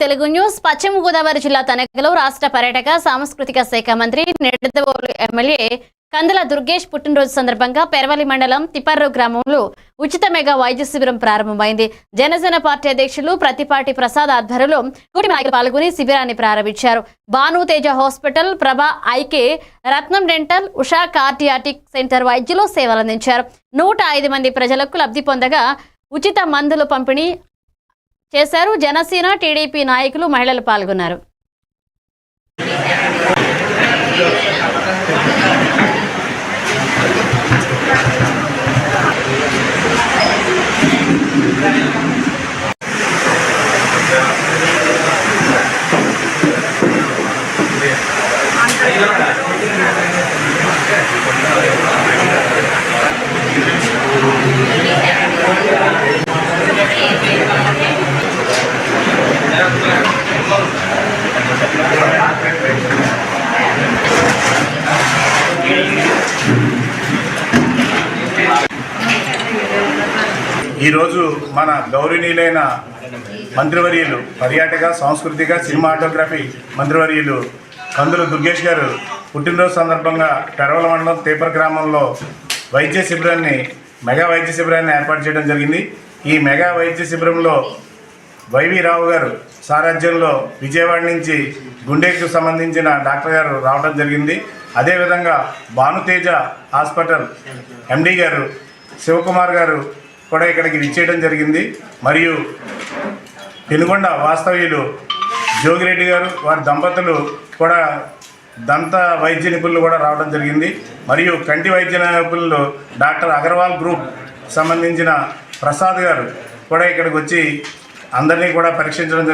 Telugu news పశ్చిమ గోదావరి జిల్లా తనకలో రాష్ట్ర పర్యాటక సాంస్కృతిక శాఖ మంత్రి నిడదవోలు ఎమ్మెల్యే కందల దుర్గేష్ పుట్టినరోజు సందర్భంగా పెరవలి మండలం తిపర్రు గ్రామంలో ఉచిత మెగా వైద్య శిబిరం ప్రారంభమైంది. జనసేన పార్టీ అధ్యక్షులు ప్రతిపాటి ప్రసాద్ ఆధ్వర్యంలో కూటమి నాయకులు పాల్గొని శిబిరాన్ని ప్రారంభించారు. Bhanu Teja hospital Prabha IK Ratnam dental Usha cardiac centre వైద్యులు సేవలందించారు. నూట ఐదు మంది ప్రజలకు లబ్ధి పొందగా ఉచిత మందులు పంపిణీ చేశారు. జనసేన టీడీపీ నాయకులు మహిళలు పాల్గొన్నారు. ఈరోజు మన గౌరవనీయులైన మంత్రివర్యులు పర్యాటక సాంస్కృతిక సినిమాటోగ్రఫీ మంత్రివర్యులు కందుల దుర్గేష్ గారు పుట్టినరోజు సందర్భంగా పెరవల మండలం తేపర్ గ్రామంలో వైద్య శిబిరాన్ని మెగా వైద్య శిబిరాన్ని ఏర్పాటు చేయడం జరిగింది. ఈ మెగా వైద్య శిబిరంలో వైవి రావు గారు సారథ్యంలో విజయవాడ నుంచి గుండెకు సంబంధించిన డాక్టర్ గారు రావడం జరిగింది. అదేవిధంగా భానుతేజ హాస్పిటల్ ఎండి గారు శివకుమార్ గారు కూడా ఇక్కడికి విచ్చేయడం జరిగింది. మరియు పెనుగొండ వాస్తవ్యులు జోగిరెడ్డి గారు వారి దంపతులు కూడా దంత వైద్య నిపుణులు కూడా రావడం జరిగింది. మరియు కంటి వైద్య నిపుణులు డాక్టర్ అగర్వాల్ గ్రూప్ సంబంధించిన ప్రసాద్ గారు కూడా ఇక్కడికి వచ్చి అందరినీ కూడా పరీక్షించడం